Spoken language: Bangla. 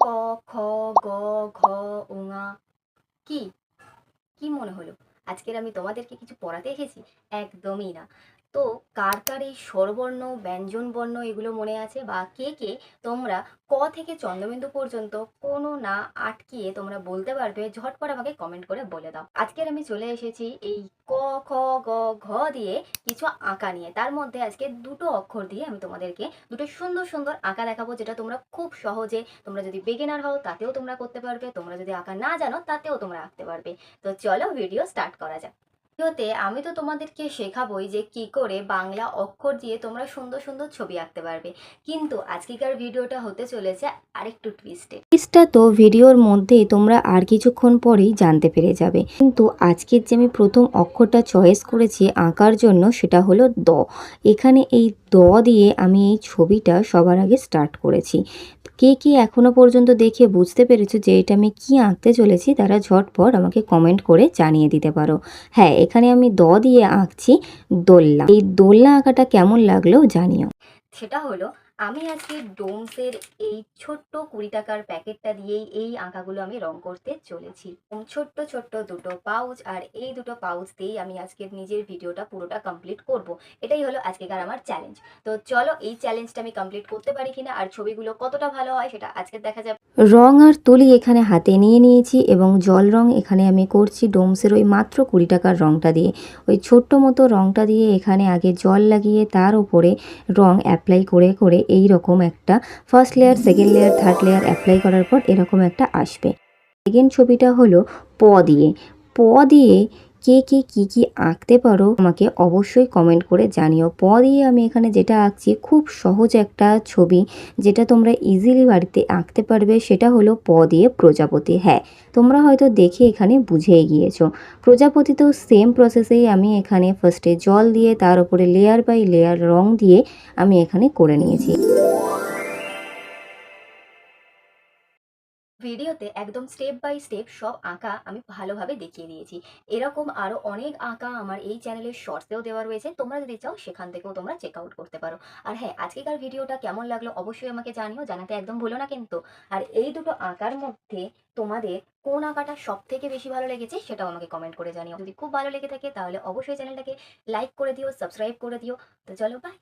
ক, খ, গ, ঘ, উঙা। কি? কি মনে হলো? আজকের আমি তোমাদেরকে কিছু পড়াতে এসেছি? একদমই না। তো কার কার এই স্বরবর্ণ ব্যঞ্জন বর্ণ এগুলো মনে আছে? বা কে কে তোমরা ক থেকে চন্দ্রবিন্দু পর্যন্ত কোনো না আটকিয়ে তোমরা বলতে পারবে, ঝটপট আমাকে কমেন্ট করে বলে দাও। আজকের আমি চলে এসেছি এই ক, খ, গ, ঘ দিয়ে কিছু আঁকা নিয়ে। তার মধ্যে আজকে দুটো অক্ষর দিয়ে আমি তোমাদেরকে দুটো সুন্দর সুন্দর আঁকা দেখাবো, যেটা তোমরা খুব সহজে, তোমরা যদি বেগিনার হও তাতেও তোমরা করতে পারবে, তোমরা যদি আঁকা না জানো তাতেও তোমরা আঁকতে পারবে। তো চলো ভিডিও স্টার্ট করা যাক। ভিডিওতে আমি তো তোমাদেরকে শেখাবোই যে কি করে বাংলা অক্ষর দিয়ে তোমরা সুন্দর সুন্দর ছবি আঁকতে পারবে। কিন্তু আজকেকার ভিডিওটা হতে চলেছে আরেকটু টুইস্টে টুইস্টটা তো ভিডিওর মধ্যেই তোমরা আর কিছুক্ষণ পরেই জানতে পেরে যাবে। কিন্তু আজকের যে আমি প্রথম অক্ষরটা চয়েস করেছি আঁকার জন্য সেটা হলো দ। এখানে এই দ দিয়ে আমি এই ছবিটা সবার আগে স্টার্ট করেছি। কে কে এখনও পর্যন্ত দেখে বুঝতে পেরেছ যে এটা আমি কি আঁকতে চলেছি? তারা ঝটপট আমাকে কমেন্ট করে জানিয়ে দিতে পারো। হ্যাঁ এখানে আমি দ দিয়ে আঁকছি দোল্লা এই দোল্লা আঁকাটা কেমন লাগল জানিও। সেটা হলো আমি আজকে ডোমসের এই ছোট্ট কুড়ি টাকার প্যাকেটটা দিয়েই এই আঁকাগুলো আমি রং করতে চলেছি। ছোট্ট ছোট্ট দুটো পাউচ আর এই দুটো পাউচ দিয়েই আমি আজকে নিজের ভিডিওটা পুরোটা কমপ্লিট করব। এটাই হলো আজকেকার আমার চ্যালেঞ্জ তো চলো এই চ্যালেঞ্জটা আমি কমপ্লিট করতে পারি কিনা আর ছবিগুলো কতটা ভালো হয় সেটা আজকে দেখা যাবে রং আর তুলি এখানে হাতে নিয়ে নিয়েছি এবং জল রং এখানে আমি করছি ডোমসের ওই মাত্র কুড়ি টাকার রংটা দিয়ে। ওই ছোট্ট মতো রংটা দিয়ে এখানে আগে জল লাগিয়ে তার উপরে রং অ্যাপ্লাই করে করে এই রকম একটা first layer second layer third layer apply করার পর এরকম একটা আসবে। সেকেন্ড ছবিটা হলো প দিয়ে। প দিয়ে কে কে কী কী আঁকতে পারো, আমাকে অবশ্যই কমেন্ট করে জানিও। প দিয়ে আমি এখানে যেটা আঁকছি, খুব সহজ একটা ছবি, যেটা তোমরা ইজিলি বাড়িতে আঁকতে পারবে, সেটা হলো প দিয়ে প্রজাপতি। হ্যাঁ তোমরা হয়তো দেখে এখানে বুঝেই গিয়েছো। প্রজাপতিতেও সেম প্রসেসেই আমি এখানে ফার্স্টে জল দিয়ে, তার উপরে লেয়ার বাই লেয়ার রং দিয়ে আমি এখানে করে নিয়েছি। ভিডিওতে একদম স্টেপ বাই স্টেপ সব আঁকা আমি ভালোভাবে দেখিয়ে দিয়েছি। এরকম আরও অনেক আঁকা আমার এই চ্যানেলের শর্টসেও দেওয়া রয়েছে। তোমরা যদি চাও সেখান থেকেও তোমরা চেক আউট করতে পারো। আর হ্যাঁ আজকেকার ভিডিওটা কেমন লাগল অবশ্যই আমাকে জানিও, জানাতে একদম ভুলো না কিন্তু। আর এই দুটো আঁকার মধ্যে তোমাদের কোন আঁকাটা সব থেকে বেশি ভালো লেগেছে সেটাও আমাকে কমেন্ট করে জানিও। যদি খুব ভালো লেগে থাকে তাহলে অবশ্যই চ্যানেলটাকে লাইক করে দিও সাবস্ক্রাইব করে দিও। তো চলো বাই